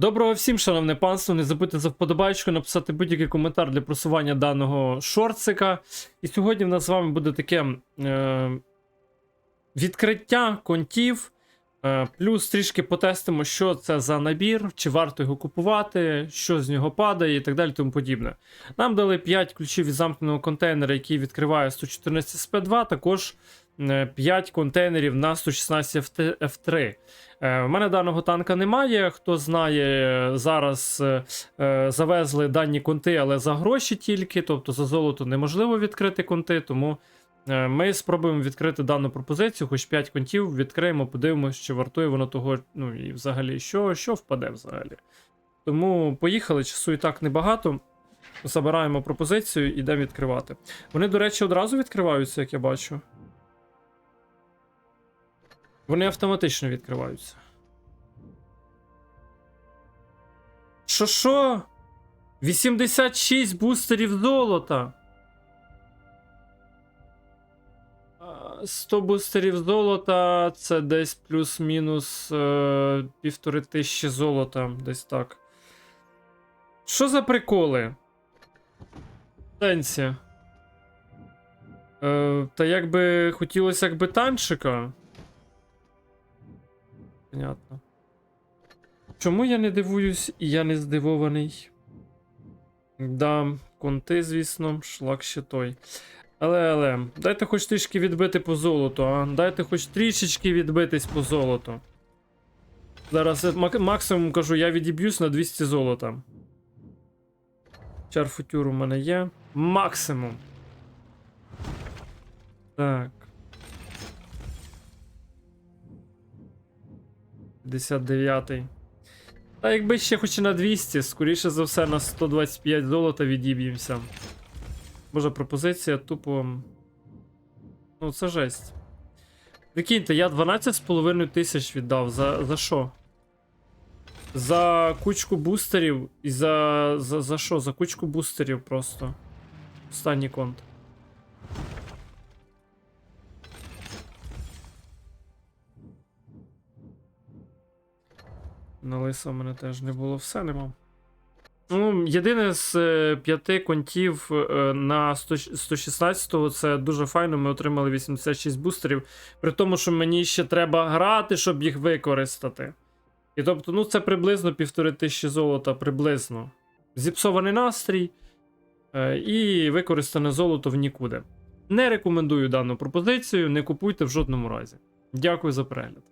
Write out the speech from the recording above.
Доброго всім, шановне панство. Не забудьте за вподобайку написати будь-який коментар для просування даного шортсика. І сьогодні в нас з вами буде таке е, відкриття контів. Е, плюс трішки потестимо, що це за набір, чи варто його купувати, що з нього падає і так далі. тому подібне. Нам дали 5 ключів від замкненого контейнера, який відкриває 114 SP2, також 5 контейнерів на 116 F3. Е, В мене даного танка немає. Хто знає, зараз е, е, завезли дані конти, але за гроші тільки, тобто за золото неможливо відкрити конти, тому е, ми спробуємо відкрити дану пропозицію, хоч 5 контів відкриємо, подивимося, чи вартує воно того, ну і взагалі, що, що впаде взагалі. Тому поїхали, часу і так небагато. Забираємо пропозицію і йдемо відкривати. Вони, до речі, одразу відкриваються, як я бачу. Вони автоматично відкриваються. Що що? 86 бустерів золота. 100 бустерів золота це десь плюс-мінус е, півтори тисячі золота, десь так. Що за приколи? Сенсі. Е, та як би хотілося якби танчика. Понятно. Чому я не дивуюсь і я не здивований? Да, конти, звісно, шлак ще той. Але, але, дайте хоч трішки відбити по золоту, а? Дайте хоч трішечки відбитись по золоту. Зараз мак- максимум кажу, я відіб'юсь на 200 золота. Чар футюр у мене є. Максимум. Так. 59-й. Та якби ще хоч на 200, скоріше за все на 125 золота відіб'ємося. Боже, пропозиція тупо. Ну, це жесть. Прикиньте, я 12,5 тисяч віддав. За, за що? За кучку бустерів і за. За, за що? За кучку бустерів просто. Останній конт. На лиса в мене теж не було, все нема. Ну, єдине з е, п'яти контів е, на 116-го це дуже файно. Ми отримали 86 бустерів. При тому, що мені ще треба грати, щоб їх використати. І тобто, ну це приблизно півтори тисячі золота, приблизно. Зіпсований настрій е, і використане золото в нікуди. Не рекомендую дану пропозицію, не купуйте в жодному разі. Дякую за перегляд.